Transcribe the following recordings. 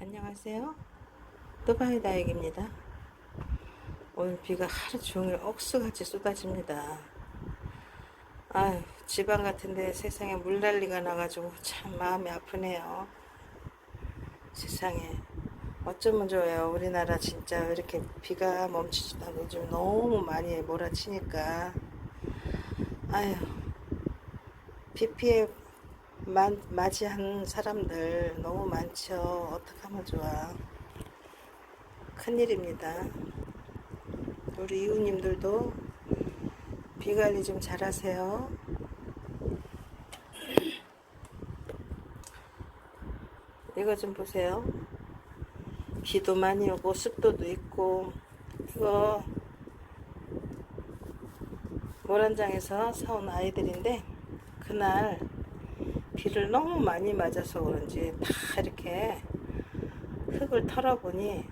안녕하세요. 또바이 다육입니다. 오늘 비가 하루 종일 억수같이 쏟아집니다. 아휴, 지방 같은데 세상에 물난리가 나가지고 참 마음이 아프네요. 세상에. 어쩌면 좋아요. 우리나라 진짜 이렇게 비가 멈추지도 않고 요즘 너무 많이 몰아치니까. 아휴, 비 피해 마, 맞이한 사람들 너무 많죠. 어떡하면 좋아. 큰일입니다. 우리 이웃님들도 비 관리 좀 잘하세요. 이거 좀 보세요. 비도 많이 오고 습도도 있고 이거 모란장에서 사온 아이들인데 그날 비를 너무 많이 맞아서 그런지 다 이렇게 흙을 털어보니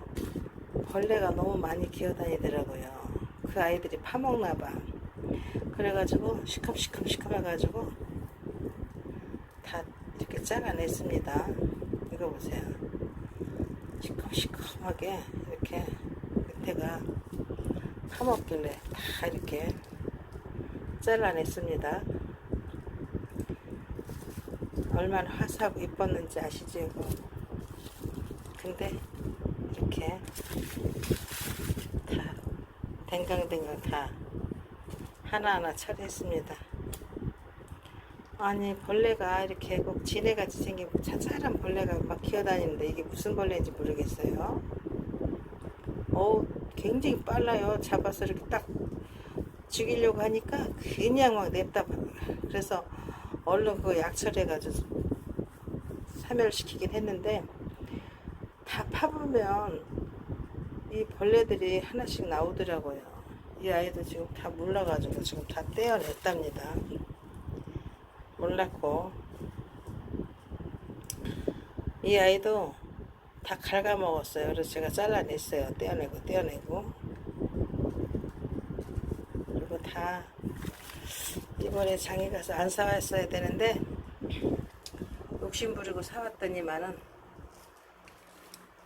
벌레가 너무 많이 기어다니더라고요. 그 아이들이 파먹나 봐. 그래가지고 시큼시큼시큼 해가지고 다 이렇게 잘라냈습니다. 이거 보세요. 시큼시큼하게 이렇게 밑에가 파먹길래 다 이렇게 잘라냈습니다. 얼마나 화사하고 이뻤는지 아시죠? 이거? 근데 이렇게 다 댕강댕강 다 하나하나 처리했습니다. 아니 벌레가 이렇게 꼭 지네같이 생긴 자잘한 벌레가 막 기어다니는데 이게 무슨 벌레인지 모르겠어요. 어우 굉장히 빨라요. 잡아서 이렇게 딱 죽이려고 하니까 그냥 막 냅다 봐. 그래서 얼른 그 약철해가지고 사멸시키긴 했는데 다 파보면 이 벌레들이 하나씩 나오더라고요. 이 아이도 지금 다 물러가지고 지금 다 떼어냈답니다. 몰랐고 이 아이도 다 갉아먹었어요. 그래서 제가 잘라냈어요. 떼어내고 떼어내고 그리고 다 이번에 장에 가서 안 사왔어야 되는데 욕심 부리고 사왔더니만은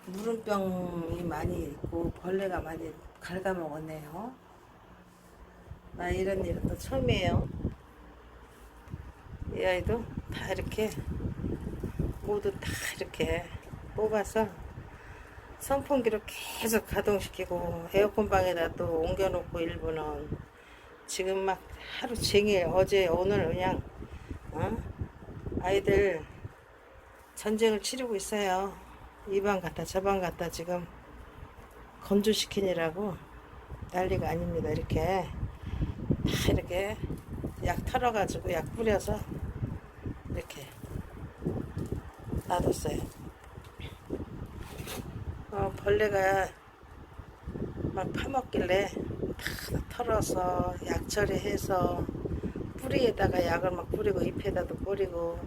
물음병이 많이 있고 벌레가 많이 갉아먹었네요. 나 이런 일은 또 처음이에요. 이 아이도 다 이렇게 모두 다 이렇게 뽑아서 선풍기로 계속 가동시키고 에어컨 방에다 또 옮겨놓고 일부는 지금 막 하루 종일 어제 오늘 그냥 어? 아이들 전쟁을 치르고 있어요. 이 방 갔다 저 방 갔다 지금 건조시키느라고 난리가 아닙니다. 이렇게 다 이렇게 약 털어가지고 약 뿌려서 이렇게 놔뒀어요. 어, 벌레가 막 파먹길래 다 털어서 약 처리해서 뿌리에다가 약을 막 뿌리고 잎에다도 뿌리고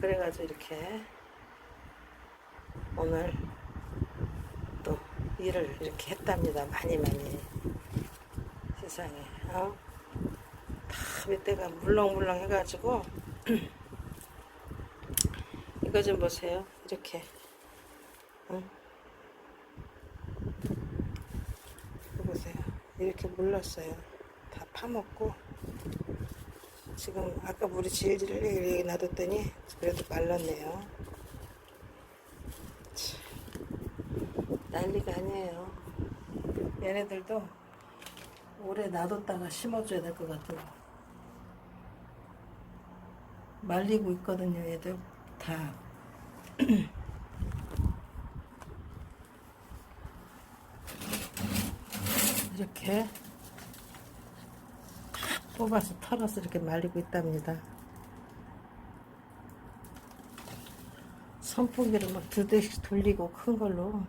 그래가지고 이렇게 오늘 또 일을 이렇게 했답니다. 많이 많이 세상에 어? 다 밑에가 물렁물렁 해가지고 이거 좀 보세요. 이렇게 응? 이거 보세요. 이렇게 물렀어요. 다 파먹고 지금 아까 물이 질질 흘리게 놔뒀더니 그래도 말랐네요. 참, 난리가 아니에요. 얘네들도 오래 놔뒀다가 심어줘야 될 것 같아요. 말리고 있거든요, 얘들 다. 이렇게 뽑아서 털어서 이렇게 말리고 있답니다. 선풍기를 막 두 대씩 돌리고 큰 걸로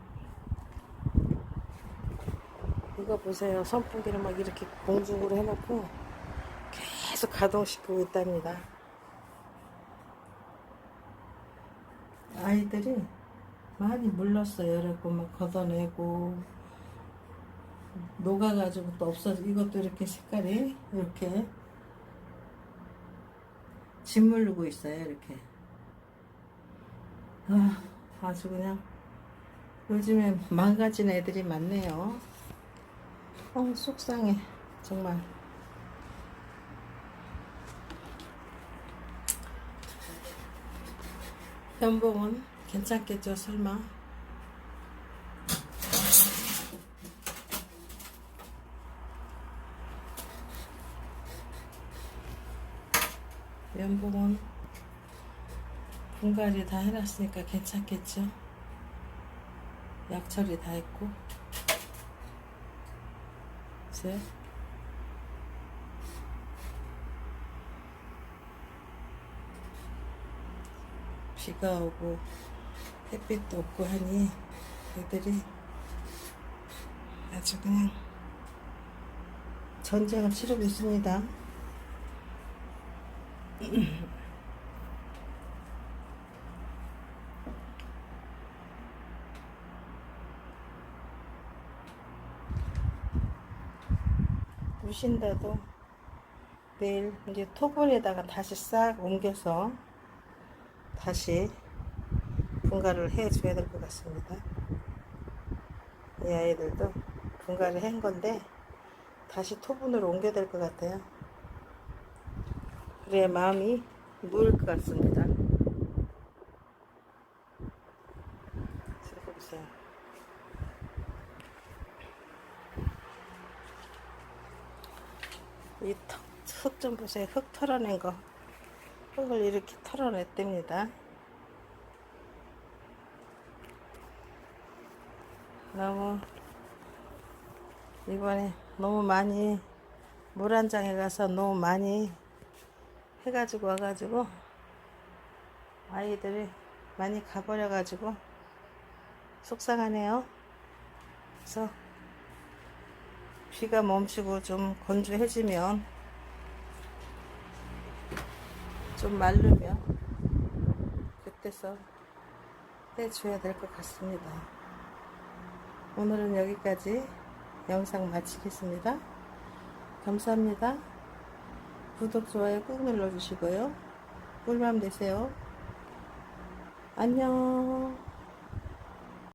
이거 보세요. 선풍기를 막 이렇게 공중으로 해놓고 계속 가동시키고 있답니다. 아이들이 많이 물렀어요. 그래고 막 걷어내고 녹아가지고 또 없어져. 이것도 이렇게 색깔이 이렇게 짓물르고 있어요. 이렇게. 아, 아주 그냥 요즘에 망가진 애들이 많네요. 어, 속상해. 정말. 연봉은 괜찮겠죠, 설마? 연봉은 분갈이 다 해놨으니까 괜찮겠죠? 약 처리 다 했고 셋 비가 오고 햇빛도 없고 하니 애들이 아주 그냥 전쟁을 치르고 있습니다. 무신다도 내일 이제 토분에다가 다시 싹 옮겨서 다시 분갈을 해줘야 될 것 같습니다. 이 아이들도 분갈을 한 건데 다시 토분으로 옮겨야 될 것 같아요. 그래야 마음이 놓을 것 같습니다. 보세요. 이 흙 좀 보세요. 흙 털어낸 거. 흙을 이렇게 털어냈답니다. 너무 이번에 너무 많이 물한 장에 가서 너무 많이 해가지고 와가지고 아이들이 많이 가버려가지고 속상하네요. 그래서 비가 멈추고 좀 건조해지면 좀 마르면 그때서 해줘야 될 것 같습니다. 오늘은 여기까지 영상 마치겠습니다. 감사합니다. 구독, 좋아요 꾹 눌러주시고요. 꿀밤 되세요. 안녕.